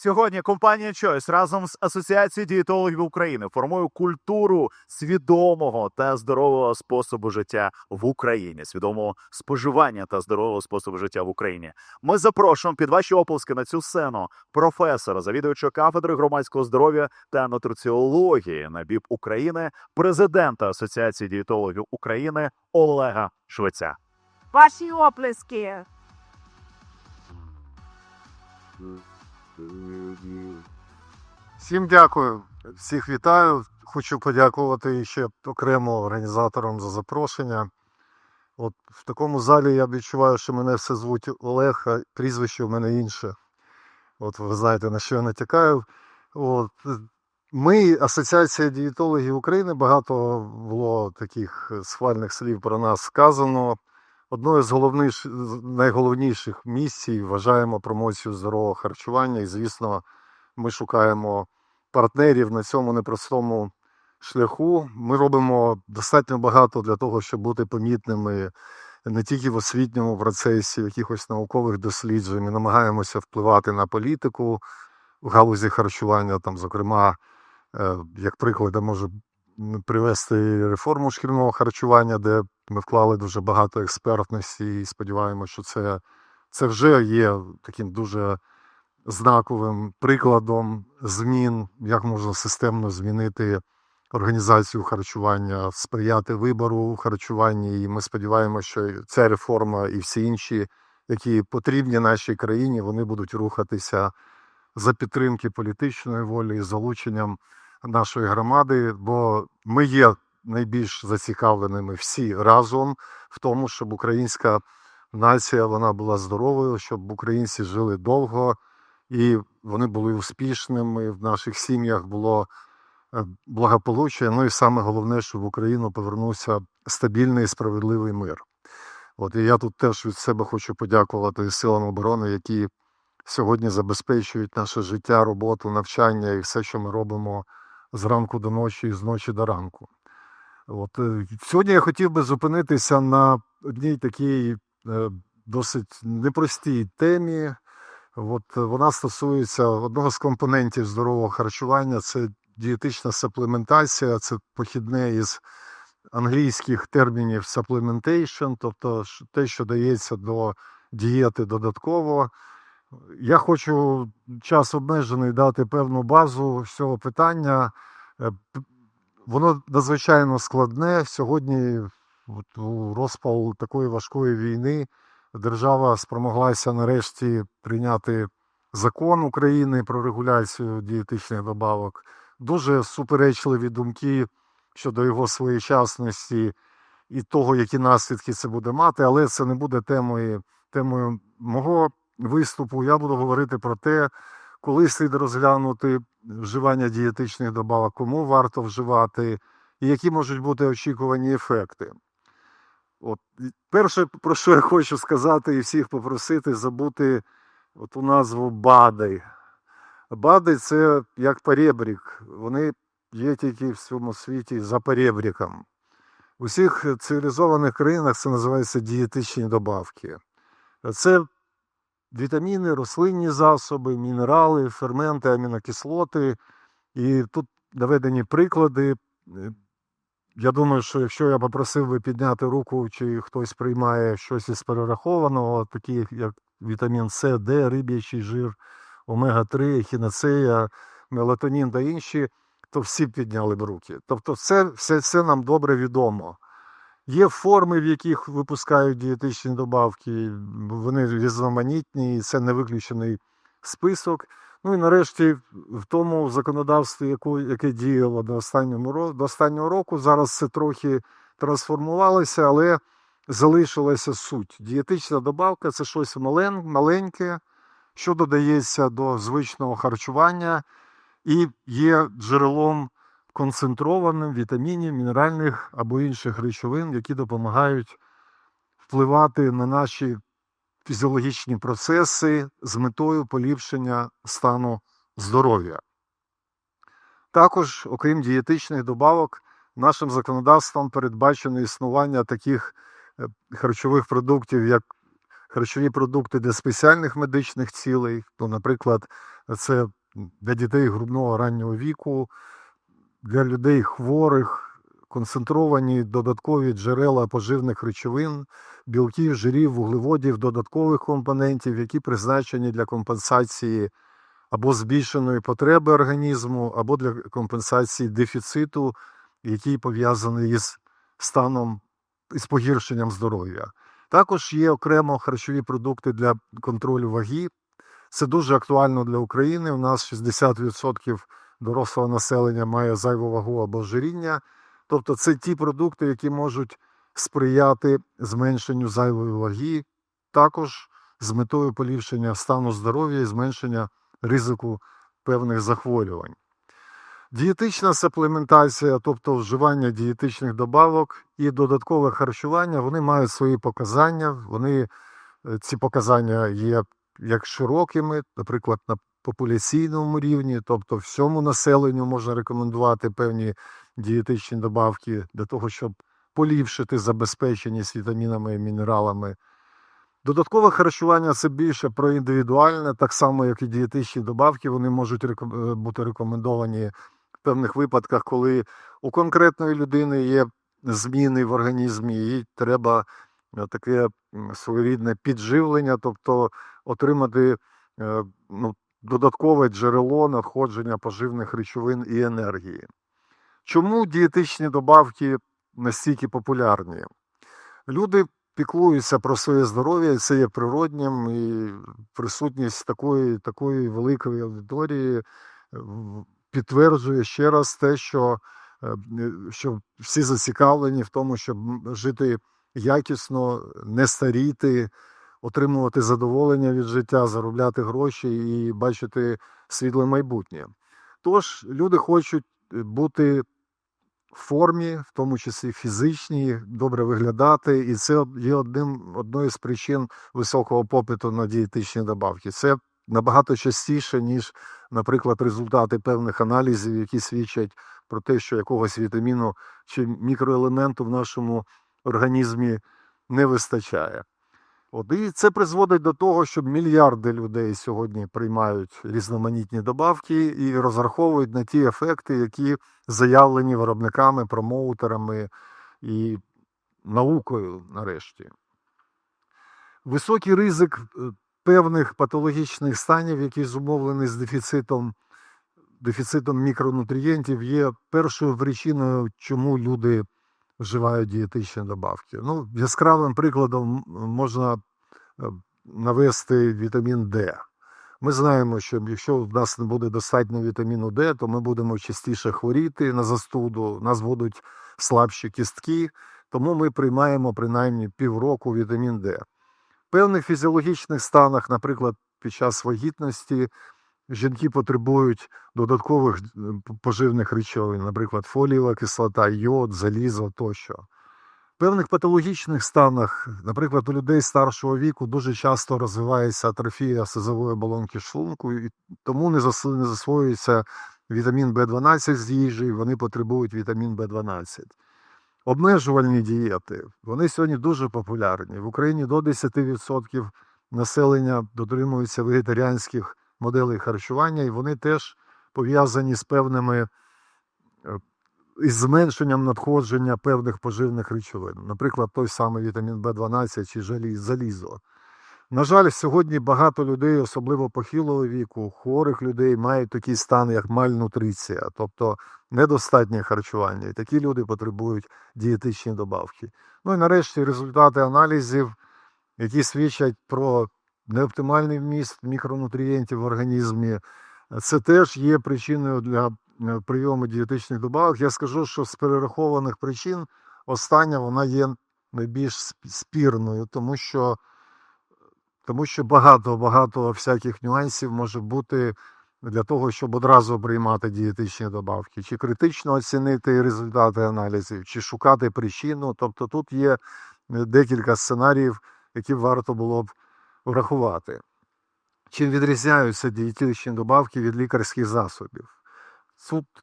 Сьогодні компанія Choice разом з Асоціацією дієтологів України формує культуру свідомого та здорового способу життя в Україні, свідомого споживання та здорового способу життя в Україні. Ми запрошуємо під ваші оплески на цю сцену професора, завідувача кафедри громадського здоров'я та нутриціології на БІП України, президента Асоціації дієтологів України Олега Швеця. Ваші оплески. Всім дякую, всіх вітаю. Хочу подякувати ще окремо організаторам за запрошення. От в такому залі я відчуваю, що мене все звуть Олег, а прізвище в мене інше. От ви знаєте, на що я натякаю. От. Ми, Асоціація дієтологів України, багато було таких схвальних слів про нас сказано. Одною з головних, найголовніших місій вважаємо промоцію здорового харчування. І, звісно, ми шукаємо партнерів на цьому непростому шляху. Ми робимо достатньо багато для того, щоб бути помітними не тільки в освітньому процесі, в якихось наукових досліджень. Ми намагаємося впливати на політику в галузі харчування. Там, зокрема, е, як приклад, я можу привести реформу шкільного харчування, де ми вклали дуже багато експертності і сподіваємося, що це, це вже є таким дуже знаковим прикладом змін, як можна системно змінити організацію харчування, сприяти вибору у харчуванні. І ми сподіваємося, що ця реформа і всі інші, які потрібні нашій країні, вони будуть рухатися за підтримки політичної волі і залученням нашої громади, бо ми є найбільш зацікавленими всі разом в тому, щоб українська нація вона була здоровою, щоб українці жили довго і вони були успішними. В наших сім'ях було е, благополуччя. Ну і саме головне, щоб в Україну повернувся стабільний і справедливий мир. От і я тут теж від себе хочу подякувати силам оборони, які сьогодні забезпечують наше життя, роботу, навчання і все, що ми робимо зранку до ночі і з ночі до ранку. От е, сьогодні я хотів би зупинитися на одній такій е, досить непростій темі. От е, вона стосується одного з компонентів здорового харчування це дієтична саплементація, це похідне із англійських термінів supplementation, тобто те, що дається до дієти додатково. Я хочу час обмежений дати певну базу з цього питання. Е, Воно надзвичайно складне. Сьогодні, от у розпал такої важкої війни, держава спромоглася нарешті прийняти закон України про регуляцію дієтичних добавок. Дуже суперечливі думки щодо його своєчасності і того, які наслідки це буде мати, але це не буде темою, темою мого виступу. Я буду говорити про те, коли слід розглянути вживання дієтичних добавок, кому варто вживати, і які можуть бути очікувані ефекти. От перше, про що я хочу сказати і всіх попросити, забути ту назву БАДи. БАДи це як перебрік. Вони є тільки в цьому світі за перебріком. У всіх цивілізованих країнах це називається дієтичні добавки. Це вітаміни, рослинні засоби, мінерали, ферменти, амінокислоти. І тут наведені приклади. Е, Я думаю, що якщо я попросив би підняти руку, чи хтось приймає щось із перерахованого, такі як вітамін С, Д, риб'ячий жир, омега-3, ехінацея, мелатонін та інші, то всі підняли б руки. Тобто, все, все це нам добре відомо. Є форми, в яких випускають дієтичні добавки, вони різноманітні, і це не виключений список. Ну і нарешті в тому законодавстві, яке діяло до, останнього, до останнього року, зараз це трохи трансформувалося, але залишилася суть. Дієтична добавка це щось маленьке, що додається до звичного харчування і є джерелом концентрованим вітамінів, мінеральних або інших речовин, які допомагають впливати на наші фізіологічні процеси з метою поліпшення стану здоров'я. Також, окрім дієтичних добавок, нашим законодавством передбачено існування таких е, харчових продуктів, як харчові продукти для спеціальних медичних цілей, ну, наприклад, Це для дітей грудного раннього віку, для людей хворих, концентровані додаткові джерела поживних речовин, білків, жирів, вуглеводів, додаткових компонентів, які призначені для компенсації або збільшеної потреби організму, або для компенсації дефіциту, який пов'язаний із станом із погіршенням здоров'я. Також є окремо харчові продукти для контролю ваги. Це дуже актуально для України. У нас 60% дорослого населення має зайву вагу або ожиріння. Тобто це ті продукти, які можуть сприяти зменшенню зайвої ваги, також з метою поліпшення стану здоров'я і зменшення ризику певних захворювань. Дієтична суплементація, тобто вживання дієтичних добавок і додаткове харчування, вони мають свої показання. Вони, е, ці показання є як широкими, наприклад, на популяційному рівні, тобто всьому населенню можна рекомендувати певні дієтичні добавки для того, щоб поліпшити забезпеченість вітамінами і мінералами. Додаткове харчування це більше про індивідуальне, так само, як і дієтичні добавки, вони можуть е, бути рекомендовані в певних випадках, коли у конкретної людини є зміни в організмі, і треба е, таке своєрідне підживлення, тобто отримати е, ну, додаткове джерело надходження поживних речовин і енергії. Чому дієтичні добавки настільки популярні? Люди піклуються про своє здоров'я, і це є природнім, і присутність такої, такої великої аудиторії е, підтверджує ще раз те, що, е, що всі зацікавлені в тому, щоб жити якісно, не старіти, отримувати задоволення від життя, заробляти гроші і бачити світле майбутнє. Тож люди хочуть е, бути в формі, в тому числі фізичній, добре виглядати, і це є одним одною з причин високого попиту на дієтичні добавки. Це набагато частіше, ніж, наприклад, результати певних аналізів, які свідчать про те, що якогось вітаміну чи мікроелементу в нашому організмі не вистачає. І це призводить до того, що мільярди людей сьогодні приймають різноманітні добавки і розраховують на ті ефекти, які заявлені виробниками, промоутерами і наукою нарешті. Високий ризик е, певних патологічних станів, які зумовлені з дефіцитом, дефіцитом мікронутрієнтів, є першою причиною, чому люди вживають дієтичні добавки. Ну, яскравим прикладом можна е, навести вітамін Д. Ми знаємо, що якщо в нас не буде достатньо вітаміну Д, то ми будемо частіше хворіти на застуду, у нас будуть слабші кістки, тому ми приймаємо принаймні півроку вітамін Д. В певних фізіологічних станах, наприклад, під час вагітності, жінки потребують додаткових е, поживних речовин, наприклад, фолієва кислота, йод, залізо тощо. В певних патологічних станах, наприклад, у людей старшого віку дуже часто розвивається атрофія сизової оболонки шлунку, і тому не засвоюється вітамін В12 з їжі, і вони потребують вітамін В12. Обмежувальні дієти, вони сьогодні дуже популярні. В Україні до 10% населення дотримуються вегетаріанських моделей харчування, і вони теж пов'язані з певними е, із зменшенням надходження певних поживних речовин, наприклад, той самий вітамін В12 чи залізо. На жаль, сьогодні багато людей, особливо похилого віку, хворих людей, мають такий стан, як мальнутриція, тобто недостатнє харчування. І такі люди потребують дієтичні добавки. Ну і нарешті результати аналізів, які свідчать про неоптимальний вміст мікронутрієнтів в організмі. Це теж є причиною для е, прийому дієтичних добавок. Я скажу, що з перерахованих причин остання вона є найбільш спірною, тому що, тому що багато багато всяких нюансів може бути для того, щоб одразу приймати дієтичні добавки, чи критично оцінити результати аналізів, чи шукати причину. Тобто тут є е, декілька сценаріїв, які варто було б врахувати. Чим відрізняються дієтичні добавки від лікарських засобів?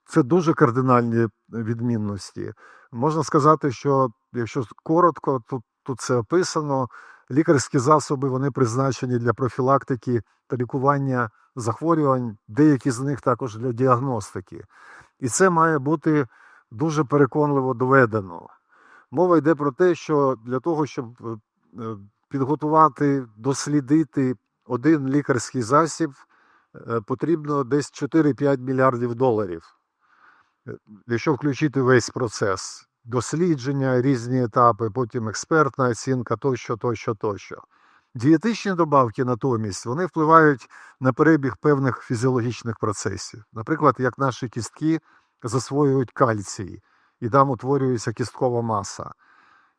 Це дуже кардинальні відмінності. Можна сказати, що якщо коротко, тут, тут це описано. лікарські засоби вони призначені для профілактики та лікування захворювань, деякі з них також для діагностики. І це має бути дуже переконливо доведено. Мова йде про те, що для того, щоб е, підготувати, дослідити один лікарський засіб, е, потрібно десь 4-5 мільярдів доларів. Е, Якщо включити весь процес дослідження, різні етапи, потім експертна оцінка, тощо, тощо, тощо. Дієтичні добавки натомість вони впливають на перебіг певних фізіологічних процесів. Наприклад, як наші кістки засвоюють кальцій, і там утворюється кісткова маса.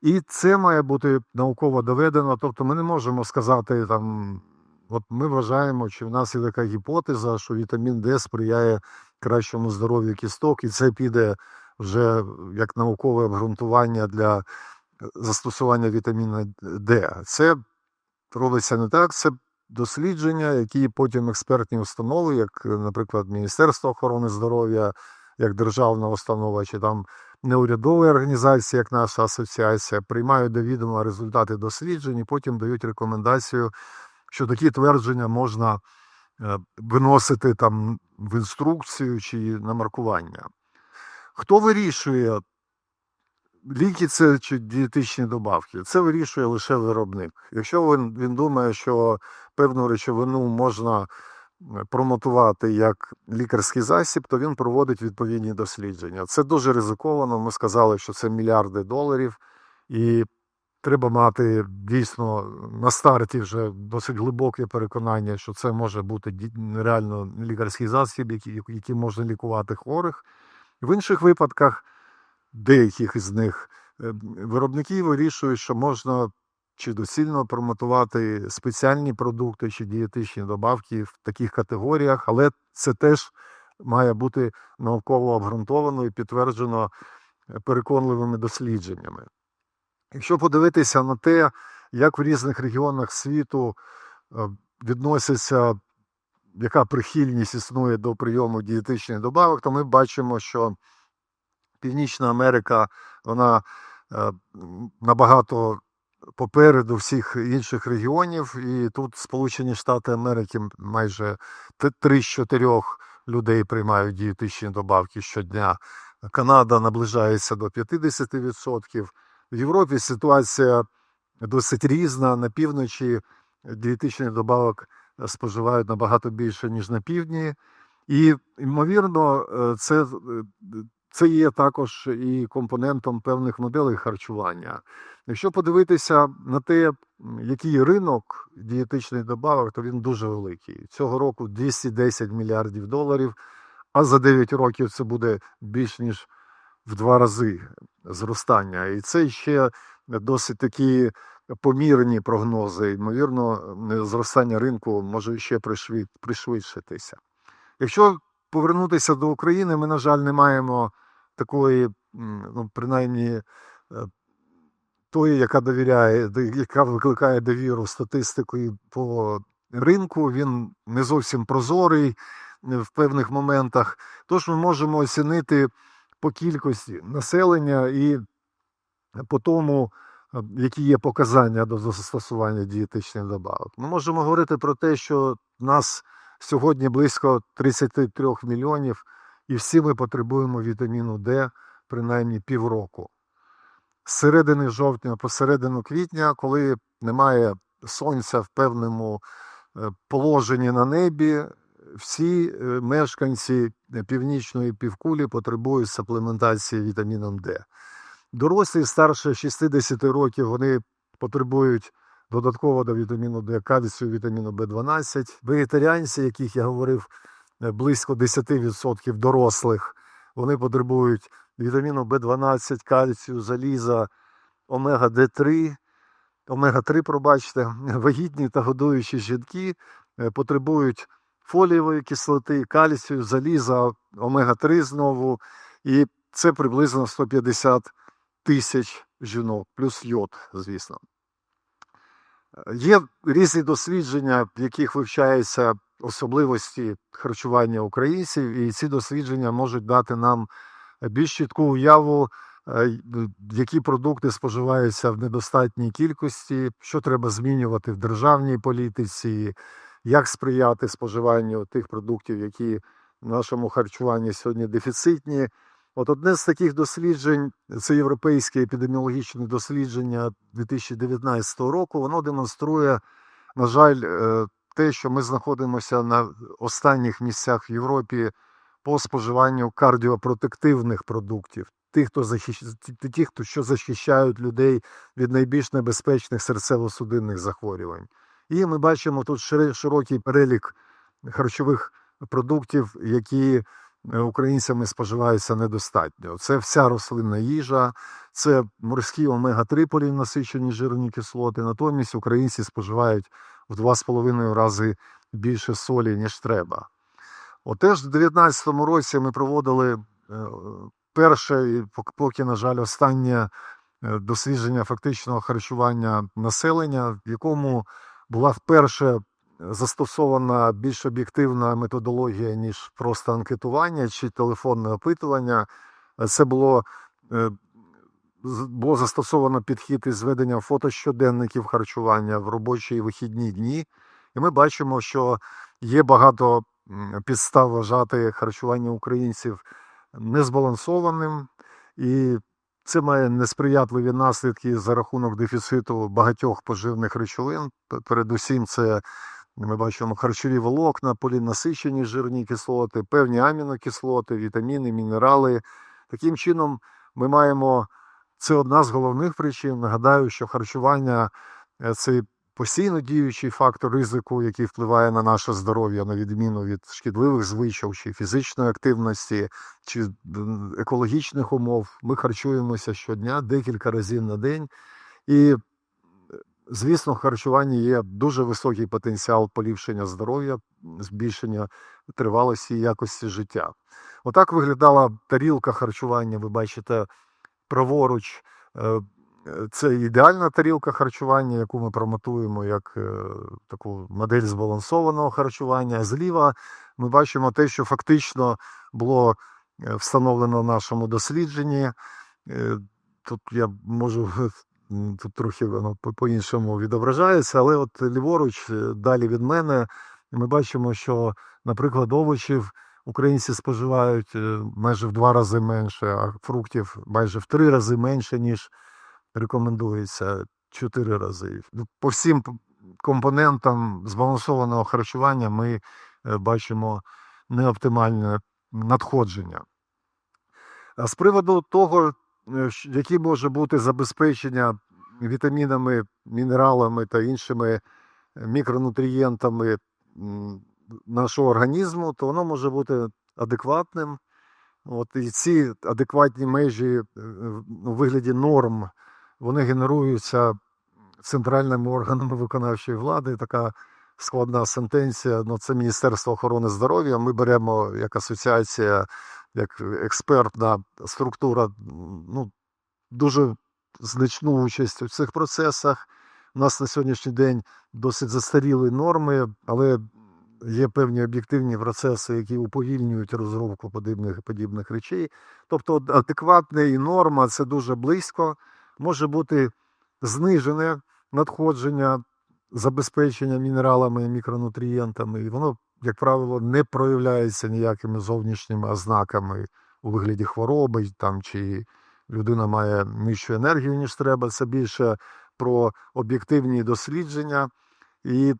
І це має бути науково доведено. Тобто ми не можемо сказати, там, от ми вважаємо, чи в нас є така гіпотеза, що вітамін Д сприяє кращому здоров'ю кісток, і це піде вже як наукове обґрунтування для застосування вітаміна Д. Це робиться не так. Це дослідження, які потім експертні установи, як, наприклад, Міністерство охорони здоров'я, як державна установа, чи там неурядові організації, як наша асоціація, приймають до відома результати досліджень і потім дають рекомендацію, що такі твердження можна е, виносити там в інструкцію чи на маркування. Хто вирішує, ліки це чи дієтичні добавки? Це вирішує лише виробник. Якщо він, він думає, що певну речовину можна е, промотувати як лікарський засіб, то він проводить відповідні дослідження. Це дуже ризиковано. Ми сказали, що це мільярди доларів, і треба мати дійсно на старті вже досить глибоке переконання, що це може бути реально лікарський засіб, який, який можна лікувати хворих. В інших випадках, деяких із них, е, виробники вирішують, що можна чи доцільно промотувати спеціальні продукти чи дієтичні добавки в таких категоріях, але це теж має бути науково обґрунтовано і підтверджено е, переконливими дослідженнями. Якщо подивитися на те, як в різних регіонах світу е, відносяться, яка прихильність існує до прийому дієтичних добавок, то ми бачимо, що Північна Америка вона е, набагато попереду всіх інших регіонів, і тут Сполучені Штати Америки майже т- три з чотирьох людей приймають дієтичні добавки щодня. Канада наближається до 50%. В Європі ситуація досить різна. На півночі дієтичних добавок е, споживають набагато більше, ніж на півдні. І, ймовірно, е, це, е, це є також і компонентом певних моделей харчування. Якщо подивитися на те, який ринок дієтичних добавок, то він дуже великий. Цього року 210 мільярдів доларів, а за 9 років це буде більш ніж в два рази зростання. І це ще досить такі помірні прогнози. Ймовірно, зростання ринку може ще пришвидшитися. Якщо повернутися до України, ми, на жаль, не маємо такої, ну, принаймні, е, тої, яка довіряє, яка викликає довіру статистикою по ринку. Він не зовсім прозорий е, в певних моментах. Тож ми можемо оцінити по кількості населення і по тому, е, які є показання до застосування дієтичних добавок. Ми можемо говорити про те, що нас сьогодні близько 33 мільйонів, і всі ми потребуємо вітаміну Д принаймні півроку. З середини жовтня по середину квітня, коли немає сонця в певному е, положенні на небі, всі е, мешканці північної півкулі потребують суплементації вітаміном Д. Дорослі старше 60 років вони потребують додатково до вітаміну Д, кальцію, вітаміну В12. Вегетаріанці, яких я говорив, близько 10% дорослих, вони потребують вітаміну В12, кальцію, заліза, омега Д3, омега-3, пробачте, вагітні та годуючі жінки е, потребують фолієвої кислоти, кальцію, заліза, омега-3 знову. І це приблизно 150 тисяч жінок, плюс йод, звісно. Е, Є різні дослідження, в яких вивчаються особливості харчування українців, і ці дослідження можуть дати нам більш чітку уяву е, які продукти споживаються в недостатній кількості, що треба змінювати в державній політиці, як сприяти споживанню тих продуктів, які в нашому харчуванні сьогодні дефіцитні. От одне з таких досліджень це європейське епідеміологічне дослідження 2019 року. Воно демонструє, на жаль, е, те, що ми знаходимося на останніх місцях в Європі по споживанню кардіопротективних продуктів, тих, хто захищ... ті- хто що захищають людей від найбільш небезпечних серцево-судинних захворювань. І ми бачимо тут широкий перелік харчових продуктів, які е, українцями споживаються недостатньо. Це вся рослинна їжа, це морські омега-3 полінасичені жирні кислоти. Натомість українці споживають в 2,5 рази більше солі, ніж треба. Отеж в 2019 році ми проводили е, перше, і поки, на жаль, останнє е, дослідження фактичного харчування населення, в якому була вперше застосована більш об'єктивна методологія, ніж просто анкетування чи телефонне опитування. Це було, е, було застосовано підхід із зведення фотощоденників харчування в робочі і вихідні дні. І ми бачимо, що є багато підстав вважати харчування українців незбалансованим, і це має несприятливі наслідки за рахунок дефіциту багатьох поживних речовин. Передусім, це ми бачимо харчові волокна, полінасичені жирні кислоти, певні амінокислоти, вітаміни, мінерали. Таким чином, ми маємо це одна з головних причин. Нагадаю, що харчування е, це постійно діючий фактор ризику, який впливає на наше здоров'я, на відміну від шкідливих звичок чи фізичної активності, чи екологічних умов. Ми харчуємося щодня декілька разів на день. І, звісно, в харчуванні є дуже високий потенціал поліпшення здоров'я, збільшення тривалості і якості життя. Отак виглядала тарілка харчування. Ви бачите праворуч. Е, Це ідеальна тарілка харчування, яку ми промотуємо як е, таку модель збалансованого харчування. Зліва ми бачимо те, що фактично було е, встановлено в нашому дослідженні. Тут я можу тут трохи воно по- по-іншому відображається, але от ліворуч, далі від мене, ми бачимо, що, наприклад, овочів українці споживають е, майже в два рази менше, а фруктів майже в три рази менше, ніж рекомендується чотири рази. Ну, По всім компонентам збалансованого харчування ми е, бачимо неоптимальне надходження. А з приводу того, е, які може бути забезпечення вітамінами, мінералами та іншими мікронутрієнтами нашого організму, то воно може бути адекватним. От, і ці адекватні межі е, у вигляді норм вони генеруються центральними органами виконавчої влади. Така складна сентенція. Ну, це Міністерство охорони здоров'я. Ми беремо як асоціація, як експертна структура, ну, дуже значну участь у цих процесах. У нас на сьогоднішній день досить застаріли норми, але є певні об'єктивні процеси, які уповільнюють розробку подібних, подібних речей. Тобто адекватне і норма це дуже близько. Може бути знижене надходження, забезпечення мінералами і мікронутрієнтами. І воно, як правило, не проявляється ніякими зовнішніми ознаками у вигляді хвороби там, чи людина має нижчу енергію, ніж треба. Це більше про об'єктивні дослідження. І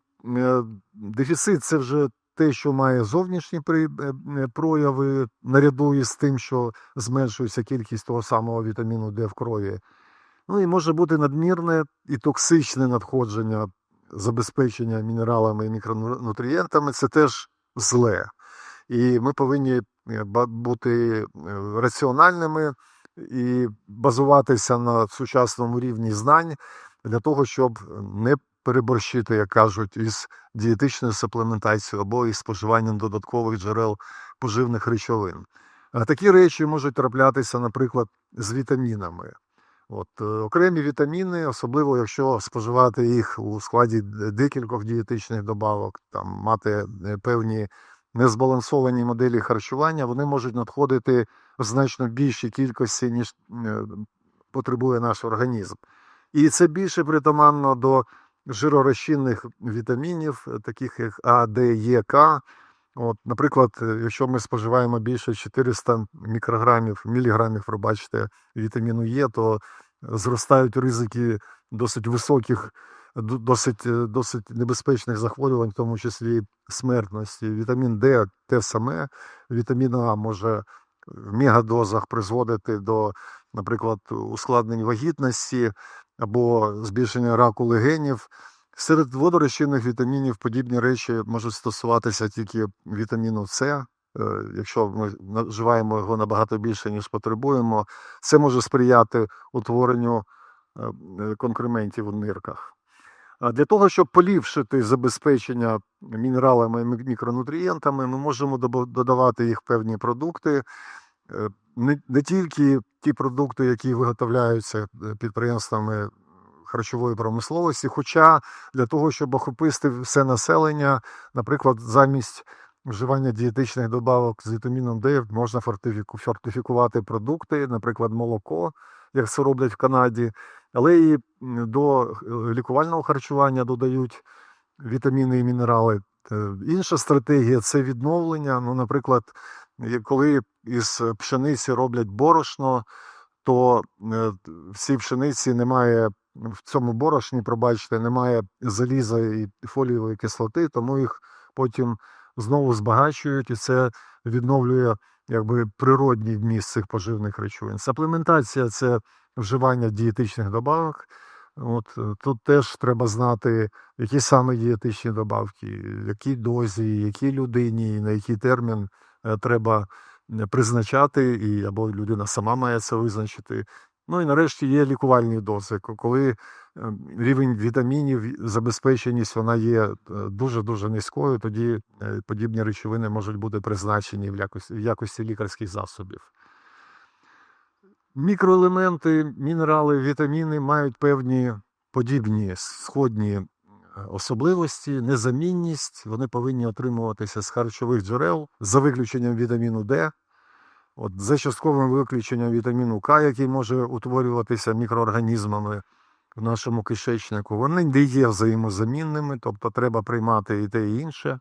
дефіцит це вже те, що має зовнішні е, е, прояви, наряду із тим, що зменшується кількість того самого вітаміну Д в крові. Ну і може бути надмірне і токсичне надходження забезпечення мінералами і мікронутрієнтами. Це теж зле. І ми повинні е, бути е, раціональними і базуватися на сучасному рівні знань для того, щоб не переборщити, як кажуть, із дієтичною суплементацією або із споживанням додаткових джерел поживних речовин. Такі речі можуть траплятися, наприклад, з вітамінами. От, е, окремі вітаміни, особливо якщо споживати їх у складі декількох дієтичних добавок, там мати е, певні незбалансовані моделі харчування, вони можуть надходити в значно більшій кількості, ніж е, потребує наш організм. І це більше притаманно до жиророзчинних вітамінів, е, таких як А, Д, Е, К. От, наприклад, е, якщо ми споживаємо більше 400 мікрограмів, міліграмів, пробачте, вітаміну Е, то зростають ризики досить високих, досить, е, досить небезпечних захворювань, в тому числі смертності. Вітамін Д те саме. Вітамін А може в мегадозах призводити до, наприклад, ускладнень вагітності або збільшення раку легенів. Серед водорозчинних вітамінів подібні речі можуть стосуватися тільки вітаміну С. Е, Якщо ми вживаємо його набагато більше, ніж потребуємо, це може сприяти утворенню е, конкрементів у нирках. Для того, щоб поліпшити забезпечення мінералами і мікронутрієнтами, ми можемо додавати їх певні продукти. Е, Не, не тільки ті продукти, які виготовляються е, підприємствами харчової промисловості, хоча для того, щоб охопити все населення, наприклад, замість вживання дієтичних добавок з вітаміном Д можна фортифікувати продукти, наприклад, молоко, як це роблять в Канаді, але і до е, лікувального харчування додають вітаміни і мінерали. Інша стратегія це відновлення. Ну, наприклад, коли із пшениці роблять борошно, то е, в цій пшениці немає в цьому борошні, пробачте, немає заліза і фолієвої кислоти, тому їх потім знову збагачують, і це відновлює якби природній вміст цих поживних речовин. Саплементація це вживання дієтичних добавок. От е, тут теж треба знати, які саме дієтичні добавки, в якій дозі, якій людині, на який термін е, треба е, призначати, і або людина сама має це визначити. Ну і нарешті є лікувальні дози, коли е, рівень вітамінів, забезпеченість вона є дуже дуже низькою, тоді е, подібні речовини можуть бути призначені в якості, в якості лікарських засобів. Мікроелементи, мінерали, вітаміни мають певні подібні сходні е, особливості, незамінність. Вони повинні отримуватися з харчових джерел за виключенням вітаміну Д. От, за частковим виключенням вітаміну К, який може утворюватися мікроорганізмами в нашому кишечнику, вони не є взаємозамінними, тобто треба приймати і те, і інше.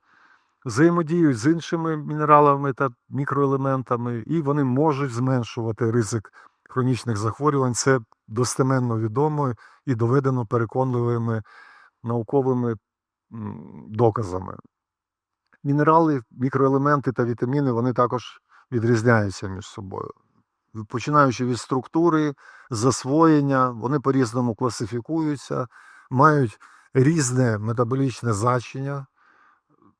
Взаємодіють з іншими мінералами та мікроелементами, і вони можуть зменшувати ризик хронічних захворювань. Це достеменно відомо і доведено переконливими науковими доказами. Мінерали, мікроелементи та вітаміни вони також відрізняються між собою. Починаючи від структури, засвоєння, вони по-різному класифікуються, мають різне метаболічне значення.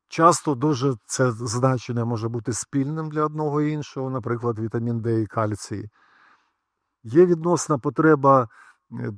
Часто дуже це значення може бути спільним для одного і іншого, наприклад, вітамін Д і кальцій. Є відносна потреба, е,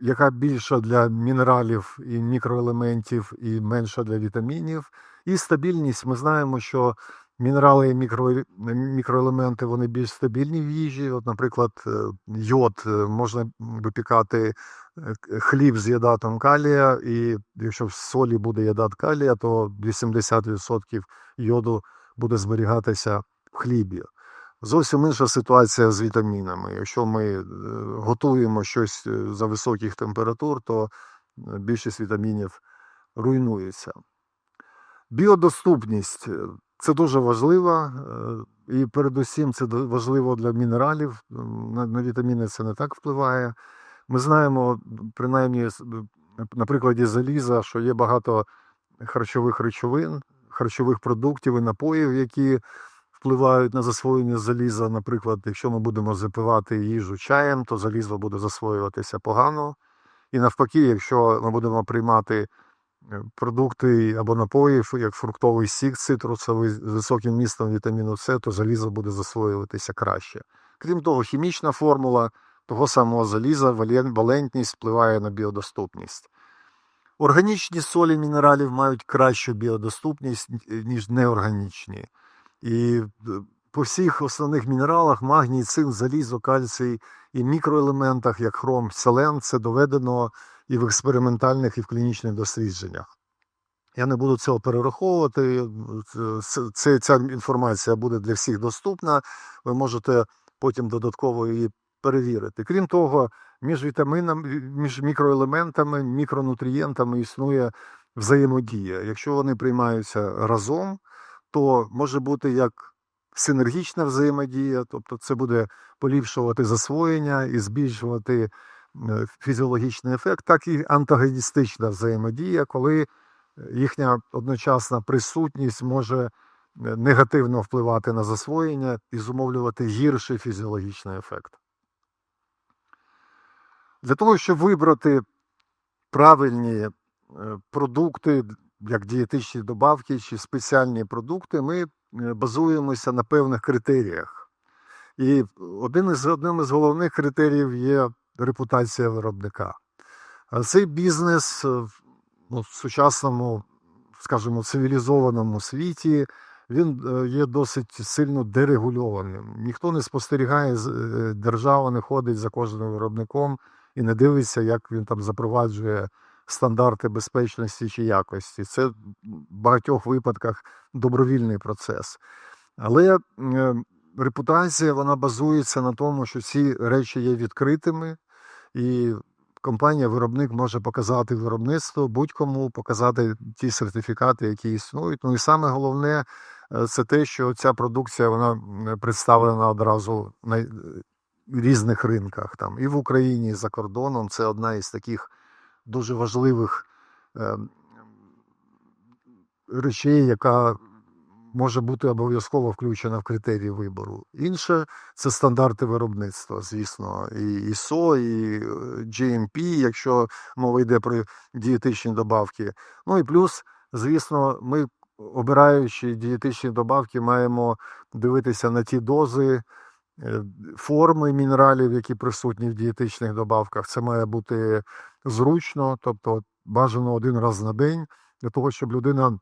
яка більша для мінералів і мікроелементів, і менша для вітамінів. І стабільність. Ми знаємо, що мінерали і мікро, мікроелементи вони більш стабільні в їжі. От, наприклад, е, йод е, можна випікати е, хліб з ядатом калія, і якщо в солі буде ядат калія, то 80% йоду буде зберігатися в хлібі. Зовсім інша ситуація з вітамінами. Якщо ми е, готуємо щось е, за високих температур, то е, більшість вітамінів руйнується. Біодоступність це дуже важливо, і передусім це важливо для мінералів. На вітаміни це не так впливає. Ми знаємо, принаймні, на прикладі заліза, що є багато харчових речовин, харчових продуктів і напоїв, які впливають на засвоєння заліза. Наприклад, якщо ми будемо запивати їжу чаєм, то залізо буде засвоюватися погано. І навпаки, якщо ми будемо приймати е, продукти або напої, як фруктовий сік цитрусовий з високим містом вітаміну С, то залізо буде засвоюватися краще. Крім того, хімічна формула того самого заліза, валентність впливає на біодоступність. Органічні солі мінералів мають кращу біодоступність, ніж неорганічні. І е, по всіх основних мінералах магній, цинк, залізо, кальцій і мікроелементах, як хром, селен, це доведено і в експериментальних, і в клінічних дослідженнях. Я не буду цього перераховувати. Це- Це, ця інформація буде для всіх доступна. Ви можете потім додатково її перевірити. Крім того, між вітамінами, між мікроелементами, мікронутрієнтами існує взаємодія. Якщо вони приймаються разом, то може бути як синергічна взаємодія, тобто це буде поліпшувати засвоєння і збільшувати е, фізіологічний ефект, так і антагоністична взаємодія, коли їхня одночасна присутність може е, негативно впливати на засвоєння і зумовлювати гірший фізіологічний ефект. Для того, щоб вибрати правильні е, продукти, як дієтичні добавки чи спеціальні продукти, ми е, базуємося на певних критеріях. І один із, одним із головних критеріїв є репутація виробника. Цей бізнес е, ну, в сучасному, скажімо, цивілізованому світі він е, є досить сильно дерегульованим. Ніхто не спостерігає, держава не ходить за кожним виробником і не дивиться, як він там запроваджує стандарти безпечності чи якості. Це в багатьох випадках добровільний процес. Але е, репутація вона базується на тому, що ці речі є відкритими, і компанія-виробник може показати виробництво будь-кому, показати ті сертифікати, які існують. Ну і саме головне е, це те, що ця продукція вона представлена одразу на е, різних ринках, там і в Україні, і за кордоном. Це одна із таких дуже важливих е, речей, яка може бути обов'язково включена в критерії вибору. Інше це стандарти виробництва, звісно, і ISO, і е, GMP, якщо мова йде про дієтичні добавки. Ну і плюс, звісно, ми, обираючи дієтичні добавки, маємо дивитися на ті дози. е, Форми мінералів, які присутні в дієтичних добавках, це має бути зручно, тобто бажано один раз на день, для того, щоб людина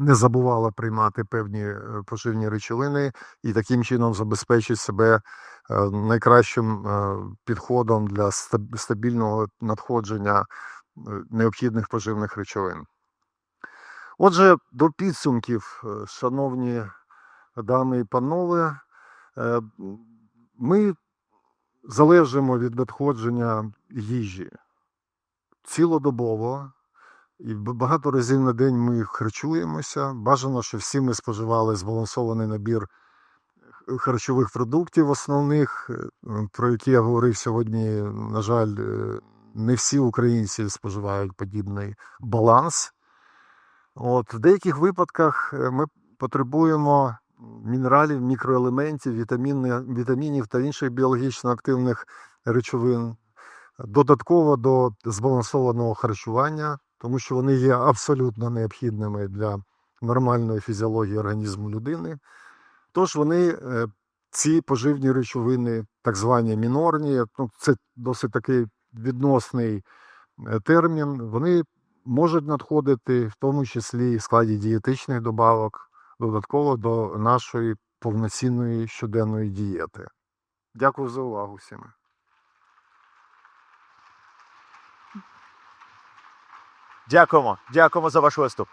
не забувала приймати певні е, поживні речовини і таким чином забезпечить себе е, найкращим е, підходом для стабільного надходження необхідних поживних речовин. Отже, до підсумків, шановні дами і панове, ми залежимо від надходження їжі цілодобово. І багато разів на день ми харчуємося. Бажано, щоб всі ми споживали збалансований набір харчових продуктів основних, е, про які я говорив сьогодні. На жаль, е, не всі українці споживають подібний баланс. От, в деяких випадках е, ми потребуємо мінералів, мікроелементів, вітамінів та інших біологічно активних речовин додатково до збалансованого харчування, тому що вони є абсолютно необхідними для нормальної фізіології організму людини. Тож вони, е, ці поживні речовини, так звані мінорні, ну, це досить такий відносний е, термін, вони можуть надходити, в тому числі в складі дієтичних добавок, додатково до нашої повноцінної щоденної дієти. Дякую за увагу всім. Дякуємо, дякуємо за ваш виступ.